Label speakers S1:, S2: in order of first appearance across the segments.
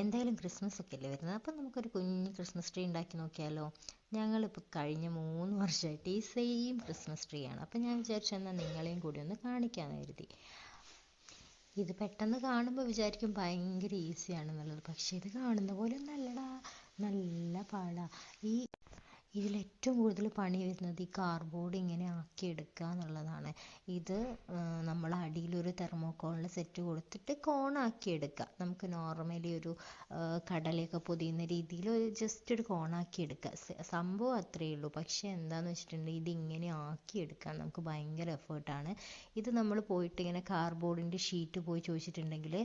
S1: എന്തായാലും ക്രിസ്മസ് ഒക്കെ അല്ലേ വരുന്നത്? അപ്പം നമുക്കൊരു കുഞ്ഞ് ക്രിസ്മസ് ട്രീ ഉണ്ടാക്കി നോക്കിയാലോ? ഞങ്ങളിപ്പോൾ കഴിഞ്ഞ മൂന്ന് വർഷമായിട്ട് ഈ സെയിം ക്രിസ്മസ് ട്രീ ആണ്. അപ്പം ഞാൻ വിചാരിച്ചു എന്നാൽ നിങ്ങളെയും കൂടി ഒന്ന് കാണിക്കാമെന്ന് കരുതി. ഇത് പെട്ടെന്ന് കാണുമ്പോൾ വിചാരിക്കും ഭയങ്കര ഈസിയാണെന്നുള്ളത് പക്ഷേ ഇത് കാണുന്ന പോലെ നല്ലടാ നല്ല പാടാ. ഈ ഇതിൽ ഏറ്റവും കൂടുതൽ പണി വരുന്നത് ഈ കാർഡ്ബോർഡ് ഇങ്ങനെ ആക്കിയെടുക്കുക എന്നുള്ളതാണ്. ഇത് നമ്മൾ അടിയിലൊരു തെർമോക്കോളിന്റെ സെറ്റ് കൊടുത്തിട്ട് കോണാക്കി എടുക്കുക. നമുക്ക് നോർമലി ഒരു കടലയൊക്കെ പൊതിയുന്ന രീതിയിൽ ഒരു ജസ്റ്റ് ഒരു കോണാക്കി എടുക്കുക. സംഭവം അത്രയേ ഉള്ളൂ. പക്ഷേ എന്താണെന്ന് വെച്ചിട്ടുണ്ടെങ്കിൽ ഇത് ഇങ്ങനെ ആക്കിയെടുക്കാൻ നമുക്ക് ഭയങ്കര എഫേർട്ടാണ് ഇത് നമ്മൾ പോയിട്ട് ഇങ്ങനെ കാർഡ്ബോർഡിന്റെ ഷീറ്റ് പോയി ചോദിച്ചിട്ടുണ്ടെങ്കിൽ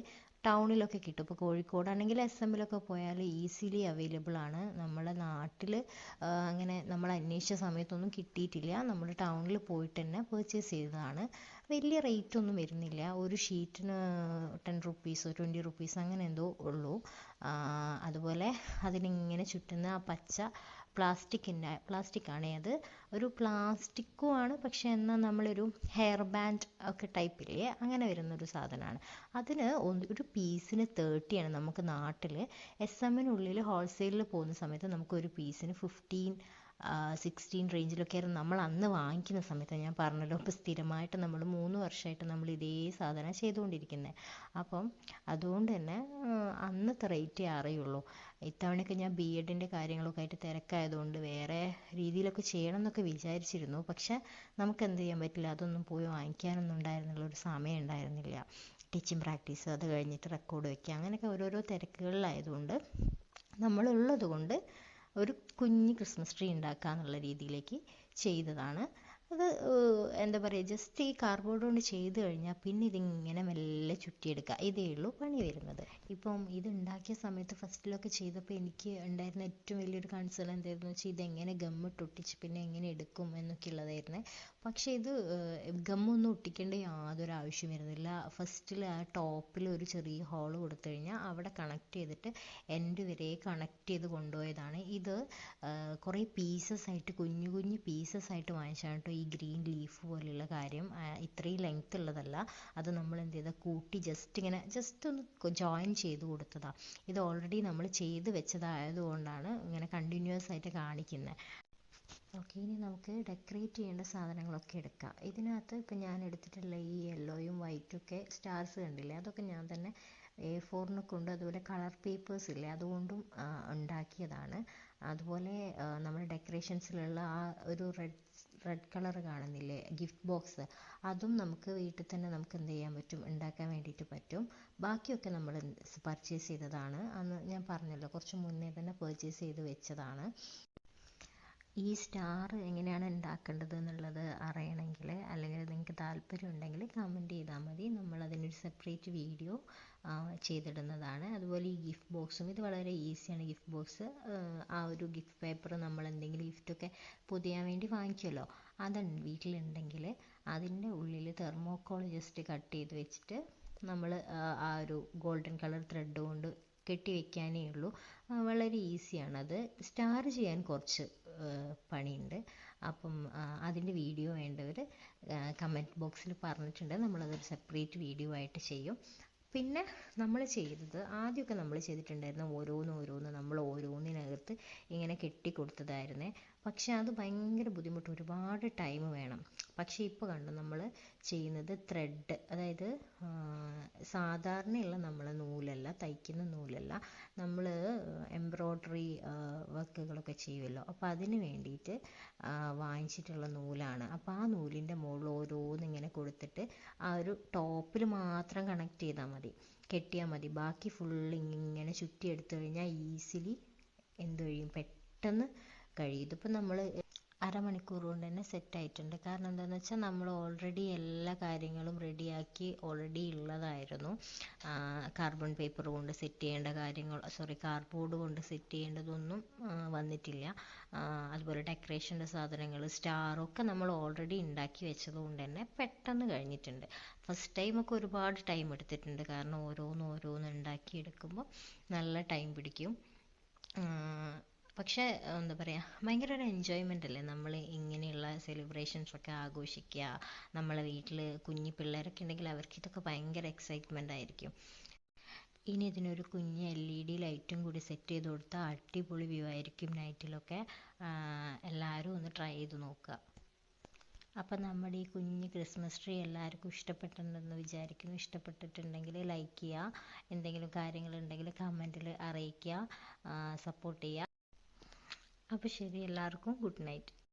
S1: ടൗണിലൊക്കെ കിട്ടും. ഇപ്പോൾ കോഴിക്കോടാണെങ്കിൽ എസ് എമ്മിലൊക്കെ പോയാൽ ഈസിലി അവൈലബിൾ ആണ്. നമ്മുടെ നാട്ടിൽ അങ്ങനെ നമ്മൾ അന്വേഷിച്ച സമയത്തൊന്നും കിട്ടിയിട്ടില്ല. നമ്മൾ ടൗണിൽ പോയിട്ട് തന്നെ പർച്ചേസ് ചെയ്തതാണ്. വലിയ റേറ്റ് ഒന്നും വരുന്നില്ല. ഒരു ഷീറ്റിന് ടെൻ റുപ്പീസോ ട്വന്റി റുപ്പീസ് അങ്ങനെ എന്തോ ഉള്ളൂ. അതുപോലെ അതിനിങ്ങനെ ചുറ്റുന്ന ആ പച്ച പ്ലാസ്റ്റിക്കിന്റെ പ്ലാസ്റ്റിക്കാണേ അത് ഒരു പ്ലാസ്റ്റിക്കുമാണ് പക്ഷേ എന്നാൽ നമ്മളൊരു ഹെയർ ബാൻഡ് ഒക്കെ ടൈപ്പില്ലേ അങ്ങനെ വരുന്നൊരു സാധനമാണ്. അതിന് ഒരു പീസിന് തേർട്ടിയാണ് നമുക്ക് നാട്ടിൽ എസ് എമ്മിനുള്ളിൽ ഹോൾസെയിലിൽ പോകുന്ന സമയത്ത് നമുക്ക് ഒരു പീസിന് ഫിഫ്റ്റീൻ സിക്സ്റ്റീൻ റേഞ്ചിലൊക്കെ ആയിരുന്നു നമ്മൾ അന്ന് വാങ്ങിക്കുന്ന സമയത്ത്. ഞാൻ പറഞ്ഞല്ലോ ഇപ്പോൾ സ്ഥിരമായിട്ട് നമ്മൾ മൂന്ന് വർഷമായിട്ട് നമ്മൾ ഇതേ സാധനം ചെയ്തുകൊണ്ടിരിക്കുന്നത് അപ്പം അതുകൊണ്ട് തന്നെ അന്നത്തെ റേറ്റേ അറിയുള്ളൂ. ഇത്തവണയൊക്കെ ഞാൻ ബി എഡിന്റെ കാര്യങ്ങളൊക്കെ ആയിട്ട് തിരക്കായതുകൊണ്ട് വേറെ രീതിയിലൊക്കെ ചെയ്യണം എന്നൊക്കെ വിചാരിച്ചിരുന്നു. പക്ഷെ നമുക്ക് എന്ത് ചെയ്യാൻ പറ്റില്ല? അതൊന്നും പോയി വാങ്ങിക്കാനൊന്നും ഉണ്ടായിരുന്നില്ല. ഒരു സമയം ഉണ്ടായിരുന്നില്ല. ടീച്ചിങ് പ്രാക്ടീസ് അത് കഴിഞ്ഞിട്ട് റെക്കോർഡ് വയ്ക്കുക അങ്ങനെയൊക്കെ ഓരോരോ തിരക്കുകളിലായതുകൊണ്ട് നമ്മളുള്ളത് കൊണ്ട് ഒരു കുഞ്ഞ് ക്രിസ്മസ് ട്രീ ഉണ്ടാക്കുക എന്നുള്ള രീതിയിലേക്ക് ചെയ്തതാണ്. അത് എന്താ പറയുക ജസ്റ്റ് ഈ കാർഡ്ബോർഡ് കൊണ്ട് ചെയ്ത് കഴിഞ്ഞാൽ പിന്നെ ഇതിങ്ങനെ മെല്ലെ ചുറ്റിയെടുക്കുക ഇതേ ഉള്ളൂ പണി വരുന്നത്. ഇപ്പം ഇത് ഉണ്ടാക്കിയ സമയത്ത് ഫസ്റ്റിലൊക്കെ ചെയ്തപ്പോൾ എനിക്ക് ഉണ്ടായിരുന്ന ഏറ്റവും വലിയൊരു കൺസേൺ എന്തായിരുന്നു വെച്ചാൽ ഇതെങ്ങനെ ഗമ്മിട്ട് ഒട്ടിച്ച് പിന്നെ എങ്ങനെ എടുക്കും എന്നൊക്കെ ഉള്ളതായിരുന്നു. പക്ഷേ ഇത് ഗമ്മൊന്നും ഒട്ടിക്കേണ്ട യാതൊരു ആവശ്യം വരുന്നില്ല. ഫസ്റ്റിൽ ആ ടോപ്പിൽ ഒരു ചെറിയ ഹോൾ കൊടുത്തു കഴിഞ്ഞാൽ അവിടെ കണക്ട് ചെയ്തിട്ട് എൻഡ് വരെ കണക്ട് ചെയ്ത് കൊണ്ടുപോയതാണ്. ഇത് കുറേ പീസസ് ആയിട്ട് കുഞ്ഞു കുഞ്ഞു പീസസ് ആയിട്ട് വാങ്ങിച്ചാണ് കേട്ടോ ഈ ഗ്രീൻ ലീഫ് പോലെയുള്ള കാര്യം ഇത്രയും ലെങ്ത് ഉള്ളതല്ല. അത് നമ്മൾ എന്ത് ചെയ്താൽ കൂട്ടി ജസ്റ്റ് ഇങ്ങനെ ജസ്റ്റ് ഒന്ന് ജോയിൻ ചെയ്ത് കൊടുത്തതാണ് ഇത് ഓൾറെഡി നമ്മൾ ചെയ്ത് വെച്ചതായതുകൊണ്ടാണ് ഇങ്ങനെ കണ്ടിന്യൂസ് ആയിട്ട് കാണിക്കുന്നത് ഓക്കെ ഇനി നമുക്ക് ഡെക്കറേറ്റ് ചെയ്യേണ്ട സാധനങ്ങളൊക്കെ എടുക്കാം. ഇതിനകത്ത് ഇപ്പം ഞാൻ എടുത്തിട്ടുള്ള ഈ യെല്ലോയും വൈറ്റും ഒക്കെ സ്റ്റാർസ് കണ്ടില്ലേ? അതൊക്കെ ഞാൻ തന്നെ എ ഫോറിനെ കൊണ്ട് അതുപോലെ കളർ പേപ്പേഴ്സ് ഇല്ലേ? അതുകൊണ്ടും ഉണ്ടാക്കിയതാണ്. അതുപോലെ നമ്മൾ ഡെക്കറേഷൻസിലുള്ള ആ ഒരു റെഡ് റെഡ് കളർ കാണുന്നില്ലേ? ഗിഫ്റ്റ് ബോക്സ് അതും നമുക്ക് വീട്ടിൽ തന്നെ നമുക്ക് എന്ത് ചെയ്യാൻ പറ്റും? ഉണ്ടാക്കാൻ വേണ്ടിയിട്ട് പറ്റും. ബാക്കിയൊക്കെ നമ്മൾ പർച്ചേസ് ചെയ്തതാണ്. അന്ന് ഞാൻ പറഞ്ഞല്ലോ കുറച്ച് മുന്നേ തന്നെ പർച്ചേസ് ചെയ്ത് വെച്ചതാണ്. ഈ സ്റ്റാർ എങ്ങനെയാണ് ഉണ്ടാക്കേണ്ടത് എന്നുള്ളത് അറിയണമെങ്കിൽ അല്ലെങ്കിൽ നിങ്ങൾക്ക് താല്പര്യം ഉണ്ടെങ്കിൽ കമന്റ് ചെയ്താൽ മതി. നമ്മൾ അതിനൊരു സെപ്പറേറ്റ് വീഡിയോ ചെയ്തിടുന്നതാണ്. അതുപോലെ ഈ ഗിഫ്റ്റ് ബോക്സും ഇത് വളരെ ഈസിയാണ് ഗിഫ്റ്റ് ബോക്സ് ആ ഒരു ഗിഫ്റ്റ് പേപ്പർ നമ്മൾ എന്തെങ്കിലും ഗിഫ്റ്റൊക്കെ പൊതിയാൻ വേണ്ടി വാങ്ങിക്കുമല്ലോ. അത് വീട്ടിലുണ്ടെങ്കിൽ അതിന്റെ ഉള്ളിൽ തെർമോക്കോൾ ജസ്റ്റ് കട്ട് ചെയ്ത് വെച്ചിട്ട് നമ്മൾ ആ ഒരു ഗോൾഡൻ കളർ ത്രെഡ് കൊണ്ട് കെട്ടി വെക്കാനേ ഉള്ളൂ വളരെ ഈസിയാണത് സ്റ്റാർ ചെയ്യാൻ കുറച്ച് പണിയുണ്ട്. അപ്പം അതിന്റെ വീഡിയോ വേണ്ടവർ കമന്റ് ബോക്സിൽ പറഞ്ഞിട്ടുണ്ട്. നമ്മളതൊരു സെപ്പറേറ്റ് വീഡിയോ ആയിട്ട് ചെയ്യും. പിന്നെ നമ്മൾ ചെയ്തത് ആദ്യമൊക്കെ നമ്മൾ ചെയ്തിട്ടുണ്ടായിരുന്ന ഓരോന്ന് ഓരോന്ന് നമ്മൾ ഓരോന്നിനകത്ത് കെട്ടി കൊടുത്തതായിരുന്നേ പക്ഷെ അത് ഭയങ്കര ബുദ്ധിമുട്ട് ഒരുപാട് ടൈം വേണം. പക്ഷെ ഇപ്പോൾ കണ്ടു നമ്മൾ ചെയ്യുന്നത് ത്രെഡ് അതായത് സാധാരണയുള്ള നമ്മൾ നൂലല്ല തയ്ക്കുന്ന നൂലല്ല. നമ്മൾ എംബ്രോയ്ഡറി വർക്കുകളൊക്കെ ചെയ്യുമല്ലോ അപ്പോൾ അതിന് വേണ്ടിയിട്ട് വാങ്ങിച്ചിട്ടുള്ള നൂലാണ്. അപ്പോൾ ആ നൂലിന്റെ മുകളിൽ ഓരോന്നിങ്ങനെ കൊടുത്തിട്ട് ആ ഒരു ടോപ്പിൽ മാത്രം കണക്ട് ചെയ്താൽ മതി. കെട്ടിയാൽ മതി. ബാക്കി ഫുള്ള് ഇങ്ങനെ ചുറ്റി എടുത്തു കഴിഞ്ഞാൽ ഈസിലി എന്ത് കഴിയും? പെട്ടെന്ന് കഴിയും. ഇതിപ്പോൾ നമ്മൾ അരമണിക്കൂർ കൊണ്ട് തന്നെ സെറ്റ് ആയിട്ടുണ്ട്. കാരണം എന്താണെന്ന് വെച്ചാൽ നമ്മൾ ഓൾറെഡി എല്ലാ കാര്യങ്ങളും റെഡിയാക്കി ഓൾറെഡി ഉള്ളതായിരുന്നു കാർബൺ പേപ്പർ കൊണ്ട് സെറ്റ് ചെയ്യേണ്ട കാര്യങ്ങൾ സോറി കാർഡ്ബോർഡ് കൊണ്ട് സെറ്റ് ചെയ്യേണ്ടതൊന്നും വന്നിട്ടില്ല. അതുപോലെ ഡെക്കറേഷന്റെ സാധനങ്ങൾ സ്റ്റാറൊക്കെ നമ്മൾ ഓൾറെഡി ഉണ്ടാക്കി വെച്ചത് കൊണ്ട് തന്നെ പെട്ടെന്ന് കഴിഞ്ഞിട്ടുണ്ട്. ഫസ്റ്റ് ടൈമൊക്കെ ഒരുപാട് ടൈം എടുത്തിട്ടുണ്ട്. കാരണം ഓരോന്ന് ഓരോന്ന് ഉണ്ടാക്കി എടുക്കുമ്പോൾ നല്ല ടൈം പിടിക്കും. പക്ഷേ എന്താ പറയുക ഭയങ്കര ഒരു എൻജോയ്മെന്റ് അല്ലേ? നമ്മൾ ഇങ്ങനെയുള്ള സെലിബ്രേഷൻസ് ഒക്കെ ആഘോഷിക്കുക നമ്മളെ വീട്ടിൽ കുഞ്ഞു പിള്ളേരൊക്കെ ഉണ്ടെങ്കിൽ അവർക്ക് ഇതൊക്കെ ഭയങ്കര എക്സൈറ്റ്മെന്റ് ആയിരിക്കും. ഇനി ഇതിനൊരു കുഞ്ഞ് എൽ ഇ ഡി ലൈറ്റും കൂടി സെറ്റ് ചെയ്ത് കൊടുത്താൽ അടിപൊളി വ്യൂ ആയിരിക്കും നൈറ്റിലൊക്കെ എല്ലാവരും ഒന്ന് ട്രൈ ചെയ്ത് നോക്കുക അപ്പം നമ്മുടെ ഈ കുഞ്ഞ് ക്രിസ്മസ് ട്രീ എല്ലാവർക്കും ഇഷ്ടപ്പെട്ടിട്ടുണ്ടെന്ന് വിചാരിക്കുന്നു. ഇഷ്ടപ്പെട്ടിട്ടുണ്ടെങ്കിൽ ലൈക്ക് ചെയ്യുക. എന്തെങ്കിലും കാര്യങ്ങളുണ്ടെങ്കിൽ കമന്റിൽ അറിയിക്കുക. സപ്പോർട്ട് ചെയ്യുക. അപ്പോൾ ശരി എല്ലാവർക്കും ഗുഡ് നൈറ്റ്.